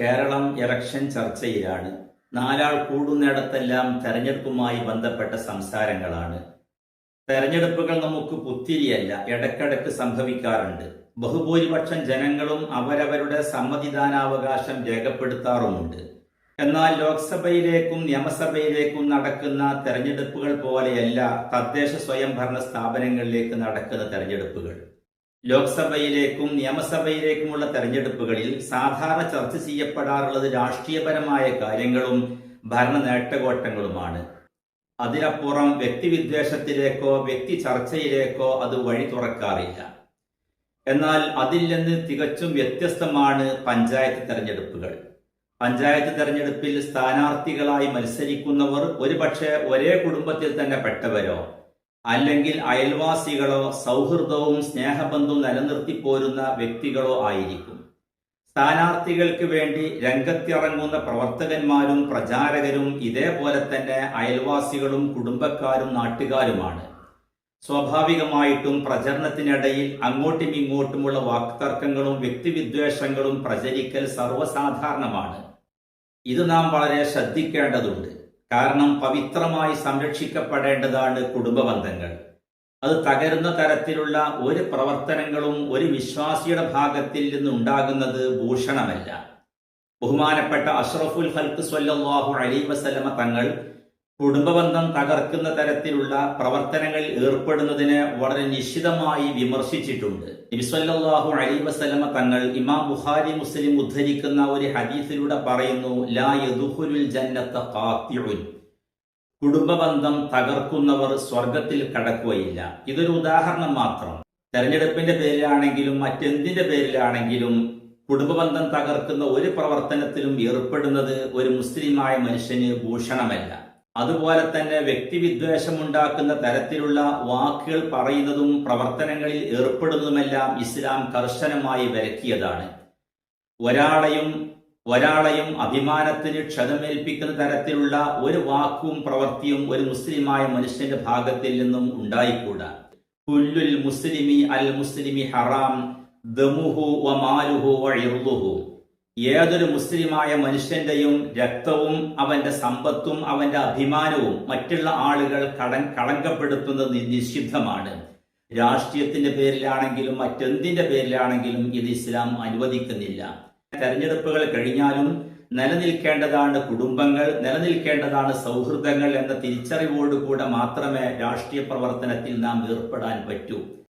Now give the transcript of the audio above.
Keralam election ചർച്ചയിലാണ്. നാലാൾ കൂടുന്നിടത്തെല്ലാം തെരഞ്ഞെടുപ്പുമായി ബന്ധപ്പെട്ട സംസാരങ്ങളാണ്. തെരഞ്ഞെടുപ്പുകൾ നമുക്ക് പുത്തിരിയല്ല ഇടയ്ക്കിടയ്ക്ക് സംഭവിക്കാറുണ്ട്. ബഹുഭൂരിപക്ഷം ജനങ്ങളും അവരവരുടെ സമ്മതിദാനാവകാശം രേഖപ്പെടുത്താറുമുണ്ട്. എന്നാൽ ലോക്സഭയിലേക്കും നിയമസഭയിലേക്കും നടക്കുന്ന തെരഞ്ഞെടുപ്പുകൾ പോലെയല്ല തദ്ദേശ സ്വയംഭരണ സ്ഥാപനങ്ങളിലേക്ക് നടക്കുന്ന തെരഞ്ഞെടുപ്പുകൾ. ലോക്സഭയിലേക്കും നിയമസഭയിലേക്കുമുള്ള തെരഞ്ഞെടുപ്പുകളിൽ സാധാരണ ചർച്ച ചെയ്യപ്പെടാറുള്ളത് രാഷ്ട്രീയപരമായ കാര്യങ്ങളും ഭരണ നേട്ടകോട്ടങ്ങളുമാണ് അതിനപ്പുറം വ്യക്തിവിദ്വേഷത്തിലേക്കോ വ്യക്തി ചർച്ചയിലേക്കോ അത് വഴി തുറക്കാറില്ല. എന്നാൽ അതിൽ നിന്ന് തികച്ചും വ്യത്യസ്തമാണ് പഞ്ചായത്ത് തെരഞ്ഞെടുപ്പുകൾ. പഞ്ചായത്ത് തെരഞ്ഞെടുപ്പിൽ സ്ഥാനാർത്ഥികളായി മത്സരിക്കുന്നവർ ഒരുപക്ഷെ ഒരേ കുടുംബത്തിൽ തന്നെ പെട്ടവരോ അല്ലെങ്കിൽ അയൽവാസികളോ സൗഹൃദവും സ്നേഹബന്ധവും നിലനിർത്തി പോരുന്ന വ്യക്തികളോ ആയിരിക്കും. സ്ഥാനാർത്ഥികൾക്ക് വേണ്ടി രംഗത്തിറങ്ങുന്ന പ്രവർത്തകന്മാരും പ്രചാരകരും ഇതേപോലെ തന്നെ അയൽവാസികളും കുടുംബക്കാരും നാട്ടുകാരുമാണ്. സ്വാഭാവികമായിട്ടും പ്രചരണത്തിനിടയിൽ അങ്ങോട്ടും ഇങ്ങോട്ടുമുള്ള വാക്തർക്കങ്ങളും വ്യക്തിവിദ്വേഷങ്ങളും പ്രചരിക്കൽ സർവസാധാരണമാണ്. ഇത് നാം വളരെ ശ്രദ്ധിക്കേണ്ടതുണ്ട്. കാരണം പവിത്രമായി സംരക്ഷിക്കപ്പെടേണ്ടതാണ് കുടുംബബന്ധങ്ങൾ. അത് തകരുന്ന തരത്തിലുള്ള ഒരു പ്രവർത്തനങ്ങളും ഒരു വിശ്വാസിയുടെ ഭാഗത്തിൽ നിന്നുണ്ടാകുന്നത് ഭൂഷണമല്ല. ബഹുമാനപ്പെട്ട അഷ്റഫുൽ ഹൽക്ക് സ്വല്ലല്ലാഹു അലൈ വസലമ തങ്ങൾ കുടുംബബന്ധം തകർക്കുന്ന തരത്തിലുള്ള പ്രവർത്തനങ്ങളിൽ ഏർപ്പെടുന്നതിന് വളരെ നിശ്ചിതമായി വിമർശിച്ചിട്ടുണ്ട്. നബിസ്വല്ലാഹു അലൈ വസല്ലമ തങ്ങൾ ഇമാം ബുഖാരി മുസ്ലിം ഉദ്ധരിക്കുന്ന ഒരു ഹദീസിലൂടെ പറയുന്നു ലാ യദുഹുലുൽ ജന്നത്ത ഖാത്തിഉൻ. കുടുംബബന്ധം തകർക്കുന്നവർ സ്വർഗത്തിൽ കടക്കുകയില്ല. ഇതൊരു ഉദാഹരണം മാത്രം. തെരഞ്ഞെടുപ്പിന്റെ പേരിലാണെങ്കിലും മറ്റെന്തിന്റെ പേരിലാണെങ്കിലും കുടുംബബന്ധം തകർക്കുന്ന ഒരു പ്രവർത്തനത്തിലും ഏർപ്പെടുന്നത് ഒരു മുസ്ലിമായ മനുഷ്യന് ഭൂഷണമല്ല. അതുപോലെ തന്നെ വ്യക്തിവിദ്വേഷമുണ്ടാക്കുന്ന തരത്തിലുള്ള വാക്കുകൾ പറയുന്നതും പ്രവർത്തനങ്ങളിൽ ഏർപ്പെടുന്നതുമെല്ലാം ഇസ്ലാം കർശനമായി വിലക്കിയതാണ് ഒരാളെയും ഒരാളെയും അഭിമാനത്തിന് ക്ഷതമേൽപ്പിക്കുന്ന തരത്തിലുള്ള ഒരു വാക്കും പ്രവൃത്തിയും ഒരു മുസ്ലിമായ മനുഷ്യന്റെ ഭാഗത്തിൽ നിന്നും ഉണ്ടായിക്കൂടാ. കുല്ലുൽ മുസ്ലിമി അൽ മുസ്ലിമി ഹറാം ദമുഹു വ മാലുഹു ഏതൊരു മുസ്ലിമായ മനുഷ്യന്റെയും രക്തവും അവന്റെ സമ്പത്തും അവന്റെ അഭിമാനവും മറ്റുള്ള ആളുകൾ കടൻ കളങ്കപ്പെടുത്തുന്നത് നിഷിദ്ധമാണ്. രാഷ്ട്രീയത്തിന്റെ പേരിലാണെങ്കിലും മറ്റെന്തിന്റെ പേരിലാണെങ്കിലും ഇത് ഇസ്ലാം അനുവദിക്കുന്നില്ല. തെരഞ്ഞെടുപ്പുകൾ കഴിഞ്ഞാലും നിലനിൽക്കേണ്ടതാണ് കുടുംബങ്ങൾ നിലനിൽക്കേണ്ടതാണ് സൗഹൃദങ്ങൾ എന്ന തിരിച്ചറിവോടുകൂടെ മാത്രമേ രാഷ്ട്രീയ പ്രവർത്തനത്തിൽ നാം ഏർപ്പെടാൻ പറ്റൂ.